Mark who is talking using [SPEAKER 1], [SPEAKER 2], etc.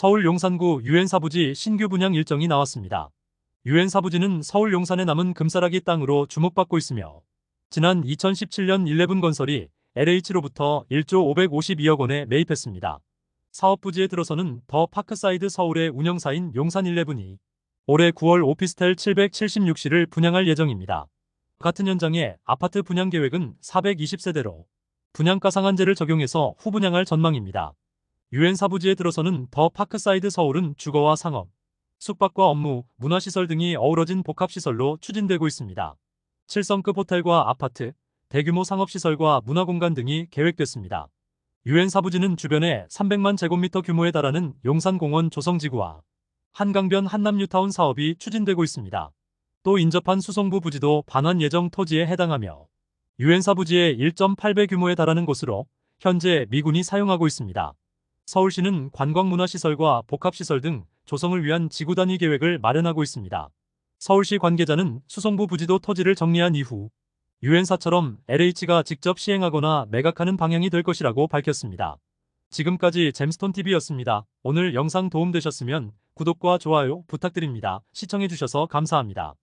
[SPEAKER 1] 서울 용산구 유엔사부지 신규 분양 일정이 나왔습니다. 유엔사부지는 서울 용산에 남은 금싸라기 땅으로 주목받고 있으며 지난 2017년 11건설이 LH로부터 1조 552억 원에 매입했습니다. 사업 부지에 들어서는 더 파크사이드 서울의 운영사인 용산11이 올해 9월 오피스텔 776시를 분양할 예정입니다. 같은 현장에 아파트 분양 계획은 420세대로 분양가 상한제를 적용해서 후분양할 전망입니다. 유엔 사부지에 들어서는 더 파크사이드 서울은 주거와 상업, 숙박과 업무, 문화시설 등이 어우러진 복합시설로 추진되고 있습니다. 7성급 호텔과 아파트, 대규모 상업시설과 문화공간 등이 계획됐습니다. 유엔 사부지는 주변에 300만 제곱미터 규모에 달하는 용산공원 조성지구와 한강변 한남뉴타운 사업이 추진되고 있습니다. 또 인접한 수성부 부지도 반환 예정 토지에 해당하며 유엔 사 부지의 1.8배 규모에 달하는 곳으로 현재 미군이 사용하고 있습니다. 서울시는 관광문화시설과 복합시설 등 조성을 위한 지구 단위 계획을 마련하고 있습니다. 서울시 관계자는 수성부 부지도 토지를 정리한 이후 유엔사처럼 LH가 직접 시행하거나 매각하는 방향이 될 것이라고 밝혔습니다. 지금까지 잼스톤TV였습니다. 오늘 영상 도움되셨으면 구독과 좋아요 부탁드립니다. 시청해주셔서 감사합니다.